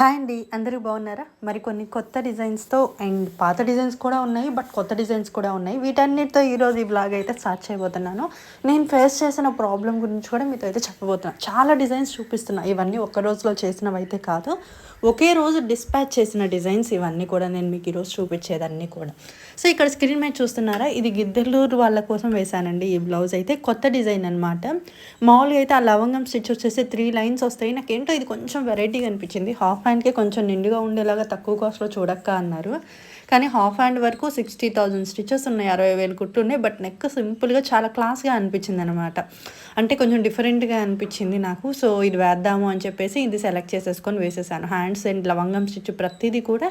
Hi అండి అందరూ బాగున్నారా? మరి కొన్ని కొత్త డిజైన్స్తో అండ్ పాత డిజైన్స్ కూడా ఉన్నాయి బట్ కొత్త డిజైన్స్ కూడా ఉన్నాయి. వీటన్నిటితో ఈరోజు ఈ బ్లాగ్ అయితే స్టార్ట్ చేయబోతున్నాను. నేను ఫేస్ చేసిన ప్రాబ్లం గురించి కూడా మీతో అయితే చెప్పబోతున్నాను చాలా డిజైన్స్ చూపిస్తున్నా. ఇవన్నీ ఒక్క రోజులో చేసినవి అయితే కాదు. ఒకే రోజు డిస్పాచ్ చేసిన డిజైన్స్ ఇవన్నీ కూడా నేను మీకు ఈరోజు చూపించేదన్నీ కూడా. సో ఇక్కడ స్క్రీన్ మీద చూస్తున్నారా? ఇది గిద్దలూరు వాళ్ళ కోసం వేశానండి ఈ బ్లౌజ్ అయితే. కొత్త డిజైన్ అనమాట మామూలుగా అయితే ఆ లవంగం స్టిచ్ వచ్చేసి త్రీ లైన్స్ వస్తాయి. నాకేంటో ఇది కొంచెం వెరైటీగా అనిపించింది. హాఫ్ హ్యాండ్కే కొంచెం నిండుగా ఉండేలాగా తక్కువ కాస్ట్లో చూడక్క అన్నారు. కానీ హాఫ్ హ్యాండ్ వరకు సిక్స్టీ థౌజండ్ స్టిచెస్ ఉన్నాయి అరవై వేలు కుట్టు ఉన్నాయి బట్ నెక్ సింపుల్గా చాలా క్లాస్గా అనిపించింది అనమాట అంటే కొంచెం డిఫరెంట్గా అనిపించింది నాకు. సో ఇది వేద్దాము అని చెప్పేసి ఇది సెలెక్ట్ చేసేసుకొని వేసేసాను. హ్యాండ్స్ అండ్ లవంగం స్టిచ్ ప్రతిదీ కూడా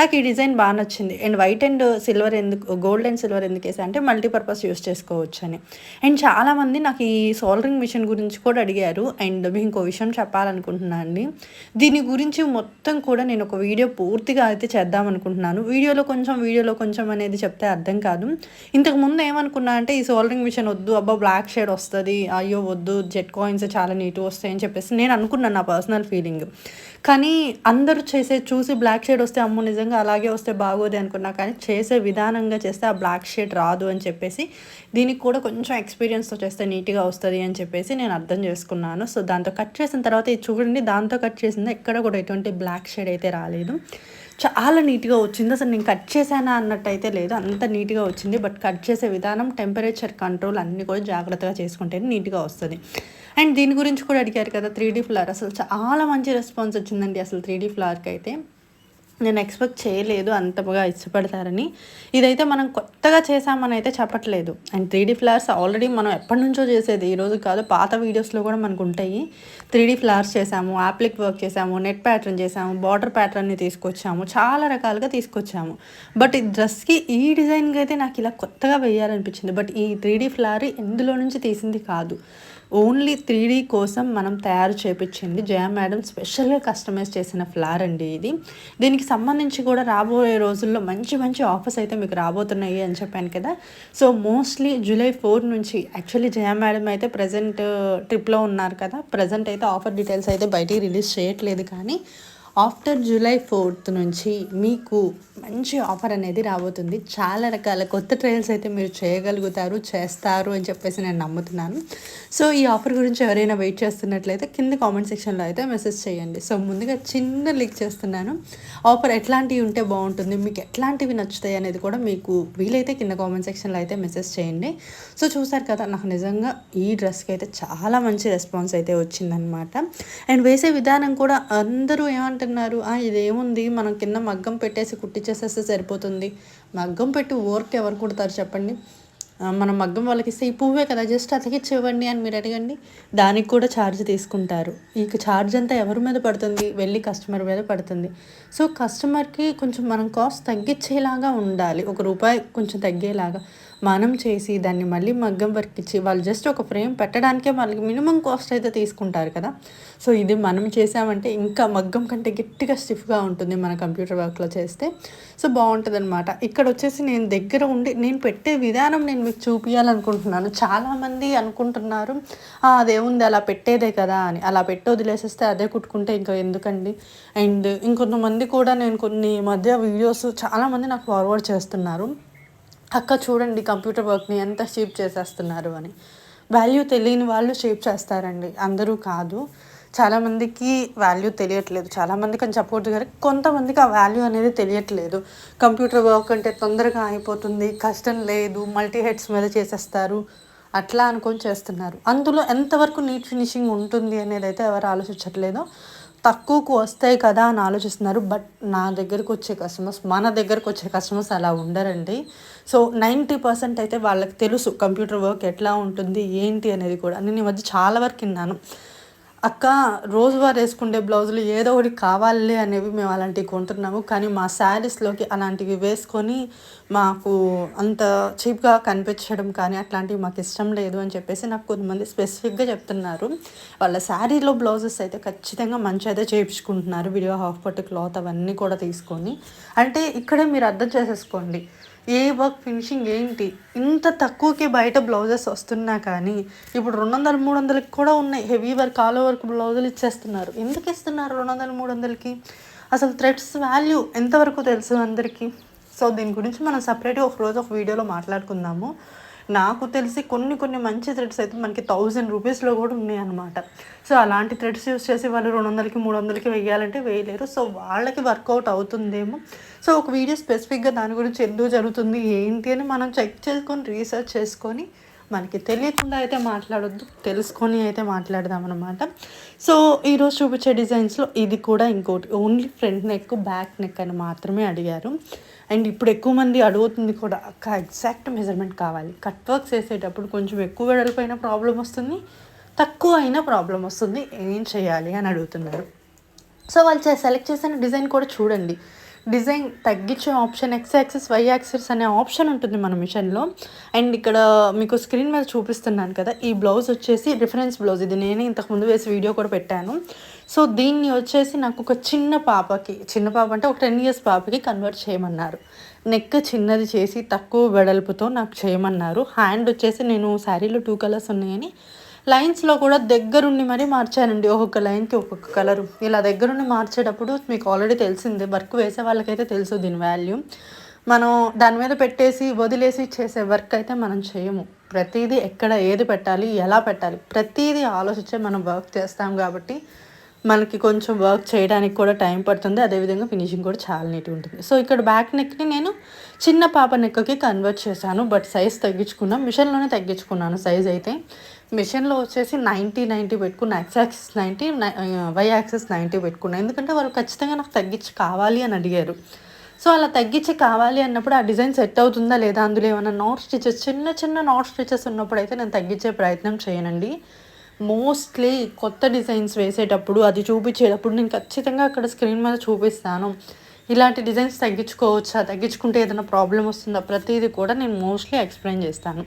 నాకు ఈ డిజైన్ బాగా నచ్చింది. అండ్ వైట్ అండ్ సిల్వర్ ఎందుకు గోల్డ్ అండ్ సిల్వర్ ఎందుకు వేసా అంటే మల్టీపర్పస్ యూస్ చేసుకోవచ్చు అని అండ్ చాలామంది నాకు ఈ సోల్డరింగ్ మిషన్ గురించి కూడా అడిగారు. అండ్ మీకు ఇంకో విషయం చెప్పాలనుకుంటున్నాను అండి. దీని గురించి మొత్తం కూడా నేను ఒక వీడియో పూర్తిగా అయితే చేద్దాం అనుకుంటున్నాను. వీడియోలో కొంచెం వీడియోలో కొంచెం అనేది చెప్తే అర్థం కాదు. ఇంతకు ముందు ఏమనుకున్నా అంటే ఈ సోల్డరింగ్ మిషన్ వద్దు అబ్బా బ్లాక్ షేడ్ వస్తుంది అయ్యో వద్దు జెట్ కాయిన్స్ చాలా నీట్గా వస్తాయి అని చెప్పేసి నేను అనుకున్నాను నా పర్సనల్ ఫీలింగ్ కానీ అందరూ చేసే చూసి బ్లాక్ షేడ్ వస్తే అమ్మ నిజంగా అలాగే వస్తే బాగోదు అనుకున్నా. కానీ చేసే విధానంగా చేస్తే ఆ బ్లాక్ షేడ్ రాదు అని చెప్పేసి దీనికి కూడా కొంచెం ఎక్స్పీరియన్స్తో చేస్తే నీట్గా వస్తుంది అని చెప్పేసి నేను అర్థం చేసుకున్నాను. సో దాంతో కట్ చేసిన తర్వాత ఇది చూడండి దాంతో కట్ చేసింది ఎక్కడ కూడా ఎటువంటి బ్లాక్ షేడ్ అయితే రాలేదు. చాలా నీట్గా వచ్చింది. అసలు నేను కట్ చేశానా అన్నట్టు అయితే లేదు. అంత నీట్గా వచ్చింది. బట్ కట్ చేసే విధానం టెంపరేచర్ కంట్రోల్ అన్నీ కూడా జాగ్రత్తగా చేసుకుంటే నీట్గా వస్తుంది. అండ్ దీని గురించి కూడా అడిగారు కదా త్రీ డీ ఫ్లవర్ అసలు చాలా మంచి రెస్పాన్స్ వచ్చిందండి అసలు త్రీ డీ ఫ్లవర్కి అయితే. నేను ఎక్స్పెక్ట్ చేయలేదు అంతగా ఇష్టపడతారని. ఇదైతే మనం కొత్తగా చేసామని అయితే చెప్పట్లేదు. And three D flowers already మనం ఎప్పటి నుంచో చేసేది ఈరోజు కాదు పాత వీడియోస్లో కూడా మనకు ఉంటాయి త్రీ డీ ఫ్లవర్స్ చేసాము యాప్లిక్ వర్క్ చేసాము నెట్ ప్యాటర్న్ చేసాము బార్డర్ ప్యాటర్న్ని తీసుకొచ్చాము చాలా రకాలుగా తీసుకొచ్చాము. బట్ ఈ డ్రెస్కి ఈ డిజైన్కి అయితే నాకు ఇలా కొత్తగా వేయాలనిపించింది. బట్ ఈ త్రీ డీ ఫ్లవర్ ఎందులో నుంచి తీసింది కాదు. ఓన్లీ త్రీ డీ కోసం మనం తయారు చేపించింది జయ మేడం స్పెషల్గా కస్టమైజ్ చేసిన ఫ్లవర్ అండి ఇది. దీనికి సంబంధించి కూడా రాబోయే రోజుల్లో మంచి మంచి ఆఫర్స్ అయితే మీకు రాబోతున్నాయి అని చెప్పాను కదా. సో మోస్ట్లీ జూలై ఫోర్ నుంచి యాక్చువల్లీ జయ మేడం అయితే ప్రజెంట్ ట్రిప్లో ఉన్నారు కదా. ప్రజెంట్ అయితే ఆఫర్ డీటెయిల్స్ అయితే బయటికి రిలీజ్ చేయట్లేదు కానీ ఆఫ్టర్ జూలై ఫోర్త్ నుంచి మీకు మంచి ఆఫర్ అనేది రాబోతుంది. చాలా రకాల కొత్త ట్రయల్స్ అయితే మీరు చేయగలుగుతారు చేస్తారు అని చెప్పేసి నేను నమ్ముతున్నాను. సో ఈ ఆఫర్ గురించి ఎవరైనా వెయిట్ చేస్తున్నట్లయితే కింద కామెంట్ సెక్షన్లో అయితే మెసేజ్ చేయండి. సో ముందుగా చిన్న లిక్ చేస్తున్నాను. ఆఫర్ ఎట్లాంటివి ఉంటే బాగుంటుంది మీకు ఎట్లాంటివి నచ్చుతాయి అనేది కూడా మీకు వీలైతే కింద కామెంట్ సెక్షన్లో అయితే మెసేజ్ చేయండి. సో చూసారు కదా నాకు నిజంగా ఈ డ్రెస్కి అయితే చాలా మంచి రెస్పాన్స్ అయితే వచ్చిందనమాట అండ్ వేసే విధానం కూడా అందరూ ఏమంటారు "ఆ, ఇదేముంది? మనం కింద మగ్గం పెట్టేసి కుట్టించేసేస్తే సరిపోతుంది. మగ్గం పెట్టి ఊరికి ఎవరు కుడతారు చెప్పండి. మనం మగ్గం వాళ్ళకి ఇస్తే ఈ పువ్వే కదా జస్ట్ అతికిచ్చేవ్వండి అని మీరు అడగండి. దానికి కూడా ఛార్జ్ తీసుకుంటారు. ఈ ఛార్జ్ అంతా ఎవరి మీద పడుతుంది? వెళ్ళి కస్టమర్ మీద పడుతుంది. సో కస్టమర్కి కొంచెం మనం కాస్ట్ తగ్గించేలాగా ఉండాలి. ఒక రూపాయి కొంచెం తగ్గేలాగా. మనం చేసి దాన్ని మళ్ళీ మగ్గం వర్క్ ఇచ్చి వాళ్ళు జస్ట్ ఒక ఫ్రేమ్ పెట్టడానికే వాళ్ళకి మినిమం కాస్ట్ అయితే తీసుకుంటారు కదా. సో ఇది మనం చేసామంటే ఇంకా మగ్గం కంటే గట్టిగా స్టిఫ్గా ఉంటుంది మన కంప్యూటర్ వర్క్లో చేస్తే. సో బాగుంటుంది అనమాట ఇక్కడ వచ్చేసి నేను దగ్గర ఉండి నేను పెట్టే విధానం నేను మీకు చూపించాలనుకుంటున్నాను చాలామంది అనుకుంటున్నారు అదేముంది అలా పెట్టేదే కదా అని. అలా పెట్టి వదిలేసేస్తే అదే కుట్టుకుంటే ఇంకా ఎందుకండి? అండ్ ఇంకొంతమంది కూడా నేను కొన్ని మధ్య వీడియోస్ చాలామంది నాకు ఫార్వర్డ్ చేస్తున్నారు. అక్క చూడండి కంప్యూటర్ వర్క్ని ఎంత షేప్ చేసేస్తున్నారు అని. వాల్యూ తెలియని వాళ్ళు షేప్ చేస్తారండి. అందరూ కాదు. చాలామందికి వాల్యూ తెలియట్లేదు. చాలామందికి అని చెప్పకూడదు కానీ కొంతమందికి ఆ వాల్యూ అనేది తెలియట్లేదు. కంప్యూటర్ వర్క్ అంటే తొందరగా అయిపోతుంది. కష్టం లేదు. మల్టీ హెడ్స్ మీద చేసేస్తారు. అట్లా అనుకొని చేస్తున్నారు. అందులో ఎంతవరకు నీట్ ఫినిషింగ్ ఉంటుంది అనేది అయితే ఎవరు ఆలోచించట్లేదో. తక్కువకు వస్తాయి కదా అని ఆలోచిస్తున్నారు. బట్ నా దగ్గరకు వచ్చే కస్టమర్స్ మన దగ్గరకు వచ్చే కస్టమర్స్ అలా ఉండరండి. సో నైంటీ పర్సెంట్ అయితే వాళ్ళకి తెలుసు కంప్యూటర్ వర్క్ ఎట్లా ఉంటుంది ఏంటి అనేది కూడా. నేను ఈ మధ్య చాలా వరకు విన్నాను. అక్క రోజువారు వేసుకునే బ్లౌజులు ఏదో ఒకటి కావాలి అనేవి మేము అలాంటివి కొంటున్నాము. కానీ మా శారీస్లోకి అలాంటివి వేసుకొని మాకు అంత చీప్గా కనిపించడం కానీ అట్లాంటివి మాకు ఇష్టం లేదు అని చెప్పేసి నాకు కొంతమంది స్పెసిఫిక్గా చెప్తున్నారు. వాళ్ళ శారీలో బ్లౌజెస్ అయితే ఖచ్చితంగా మంచి అయితే చేయించుకుంటున్నారు. వీడియో హాఫ్ పట్టు క్లాత్ అవన్నీ కూడా తీసుకొని. అంటే ఇక్కడే మీరు అర్థం చేసేసుకోండి. ఏ వర్క్ ఫినిషింగ్ ఏంటి? ఇంత తక్కువకి బయట బ్లౌజెస్ వస్తున్నా కానీ ఇప్పుడు రెండు వందలు మూడు వందలకి కూడా ఉన్నాయి. హెవీ వర్క్ ఆల్ ఓవర్కి బ్లౌజులు ఇచ్చేస్తున్నారు. ఎందుకు ఇస్తున్నారు రెండు వందల మూడు వందలకి అసలు థ్రెడ్స్ వాల్యూ ఎంతవరకు తెలుసు అందరికీ? సో దీని గురించి మనం సపరేట్గా ఒక రోజు ఒక వీడియోలో మాట్లాడుకుందాము. నాకు తెలిసి కొన్ని కొన్ని మంచి థ్రెడ్స్ అయితే మనకి థౌజండ్ రూపీస్లో కూడా ఉన్నాయి అనమాట సో అలాంటి థ్రెడ్స్ యూస్ చేసి వాళ్ళు రెండు వందలకి మూడు వందలకి వేయాలంటే వేయలేరు. సో వాళ్ళకి వర్కౌట్ అవుతుందేమో. సో ఒక వీడియో స్పెసిఫిక్గా దాని గురించి ఎందుకు జరుగుతుంది ఏంటి అని మనం చెక్ చేసుకొని రీసెర్చ్ చేసుకొని మనకి తెలియకుండా అయితే మాట్లాడొద్దు తెలుసుకొని అయితే మాట్లాడదాం అనమాట సో ఈరోజు చూపించే డిజైన్స్లో ఇది కూడా ఇంకోటి only front neck back neck అని మాత్రమే అడిగారు. అండ్ ఇప్పుడు ఎక్కువ మంది అడుగుతుంది కూడా అక్క ఎగ్జాక్ట్ మెజర్మెంట్ కావాలి. కట్ వర్క్స్ వేసేటప్పుడు కొంచెం ఎక్కువ వెడల్పోయిన ప్రాబ్లం వస్తుంది తక్కువ అయినా ప్రాబ్లం వస్తుంది ఏం చేయాలి? అని అడుగుతున్నారు. సో వాళ్ళు సెలెక్ట్ చేసిన డిజైన్ కూడా చూడండి. డిజైన్ తగ్గించే option X axis Y axis అనే ఆప్షన్ ఉంటుంది మన మిషన్లో. అండ్ ఇక్కడ మీకు స్క్రీన్ మీద చూపిస్తున్నాను కదా ఈ బ్లౌజ్ వచ్చేసి రిఫరెన్స్ బ్లౌజ్. ఇది నేనే ఇంతకుముందు వేసి వీడియో కూడా పెట్టాను. సో దీన్ని వచ్చేసి నాకు ఒక చిన్న పాపకి చిన్న పాప అంటే ఒక టెన్ ఇయర్స్ పాపకి కన్వర్ట్ చేయమన్నారు. నెక్ చిన్నది చేసి తక్కువ వెడల్పుతో నాకు చేయమన్నారు. హ్యాండ్ వచ్చేసి నేను శారీలో టూ కలర్స్ ఉన్నాయని లైన్స్లో కూడా దగ్గరుండి మరీ మార్చానండి. ఒక్కొక్క లైన్కి ఒక్కొక్క కలరు ఇలా దగ్గరుండి మార్చేటప్పుడు మీకు ఆల్రెడీ తెలిసిందే. వర్క్ వేసే వాళ్ళకైతే తెలుసు దీని వాల్యూ మనం దాని మీద పెట్టేసి వదిలేసి చేసే వర్క్ అయితే మనం చేయము. ప్రతిదీ ఎక్కడ ఏది పెట్టాలి ఎలా పెట్టాలి ప్రతిదీ ఆలోచించే మనం వర్క్ చేస్తాం కాబట్టి మనకి కొంచెం వర్క్ చేయడానికి కూడా టైం పడుతుంది. అదేవిధంగా ఫినిషింగ్ కూడా చాలా నీట్గా ఉంటుంది. సో ఇక్కడ బ్యాక్ నెక్ని నేను చిన్న పాప నెక్కి కన్వర్ట్ చేశాను. బట్ సైజ్ తగ్గించుకున్నాను మిషన్లోనే తగ్గించుకున్నాను సైజ్ అయితే. మిషన్లో వచ్చేసి నైంటీ నైంటీ పెట్టుకున్న X axis ninety Y axis ninety పెట్టుకున్నాను ఎందుకంటే వాళ్ళు ఖచ్చితంగా నాకు తగ్గించి కావాలి అని అడిగారు. సో అలా తగ్గించి కావాలి అన్నప్పుడు ఆ డిజైన్ సెట్ అవుతుందా లేదా అందులో ఏమైనా నాట్ స్టిచెస్ చిన్న చిన్న నాట్ స్టిచెస్ ఉన్నప్పుడు అయితే నేను తగ్గించే ప్రయత్నం చేయనండి. మోస్ట్లీ కొత్త డిజైన్స్ వేసేటప్పుడు అది చూపించేటప్పుడు నేను ఖచ్చితంగా అక్కడ స్క్రీన్ మీద చూపిస్తాను. ఇలాంటి డిజైన్స్ తగ్గించుకోవచ్చా? తగ్గించుకుంటే ఏదైనా ప్రాబ్లం వస్తుందా? ప్రతిదీ కూడా నేను మోస్ట్లీ ఎక్స్ప్లెయిన్ చేస్తాను.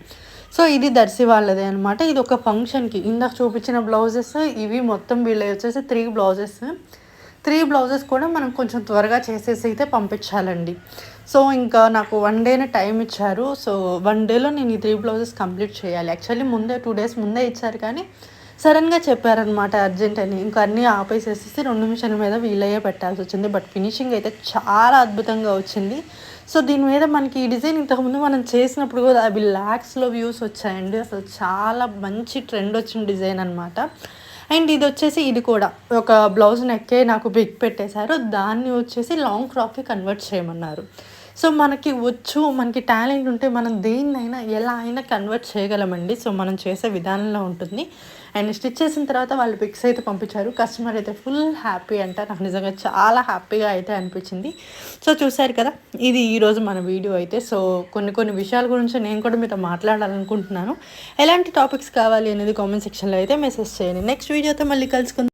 సో ఇది దర్శి వాళ్ళదే అనమాట ఇది ఒక ఫంక్షన్కి. ఇందాక చూపించిన బ్లౌజెస్ ఇవి మొత్తం వీళ్ళవి వచ్చేసి త్రీ బ్లౌజెస్. త్రీ బ్లౌజెస్ కూడా మనం కొంచెం త్వరగా చేసేసి అయితే పంపించాలండి. సో ఇంకా నాకు వన్ డేనే టైం ఇచ్చారు. సో వన్ డేలో నేను ఈ త్రీ బ్లౌజెస్ కంప్లీట్ చేయాలి. యాక్చువల్లీ ముందే టూ డేస్ ముందే ఇచ్చారు కానీ సడన్గా చెప్పారనమాట అర్జెంట్ అని. ఇంకా అన్నీ ఆపేసేసి రెండు నిమిషాల మీద వీలయ్యే పెట్టాల్సి వచ్చింది. బట్ ఫినిషింగ్ అయితే చాలా అద్భుతంగా వచ్చింది. సో దీని మీద మనకి ఈ డిజైన్ ఇంతకుముందు మనం చేసినప్పుడు కూడా అవి ల్యాక్స్లో వ్యూస్ వచ్చాయండి. అసలు చాలా మంచి ట్రెండ్ వచ్చిన డిజైన్ అనమాట అండ్ ఇది వచ్చేసి ఇది కూడా ఒక బ్లౌజ్ నెక్కే నాకు బిగ్ పెట్టేశారు. దాన్ని వచ్చేసి లాంగ్ క్రాప్కి కన్వర్ట్ చేయమన్నారు. సో మనకి వచ్చు మనకి టాలెంట్ ఉంటే మనం దేన్నైనా ఎలా అయినా కన్వర్ట్ చేయగలమండి. సో మనం చేసే విధానంలో ఉంటుంది. అండ్ స్టిచ్ చేసిన తర్వాత వాళ్ళు పిక్స్ అయితే పంపించారు. కస్టమర్ అయితే ఫుల్ హ్యాపీ అంట నాకు నిజంగా చాలా హ్యాపీగా అయితే అనిపించింది. సో చూసారు కదా ఇది ఈరోజు మన వీడియో అయితే. సో కొన్ని కొన్ని విషయాల గురించి నేను కూడా మీతో మాట్లాడాలనుకుంటున్నాను. ఎలాంటి టాపిక్స్ కావాలి అనేది కామెంట్ సెక్షన్లో అయితే మెసేజ్ చేయండి. నెక్స్ట్ వీడియోతో మళ్ళీ కలుసుకుందాం.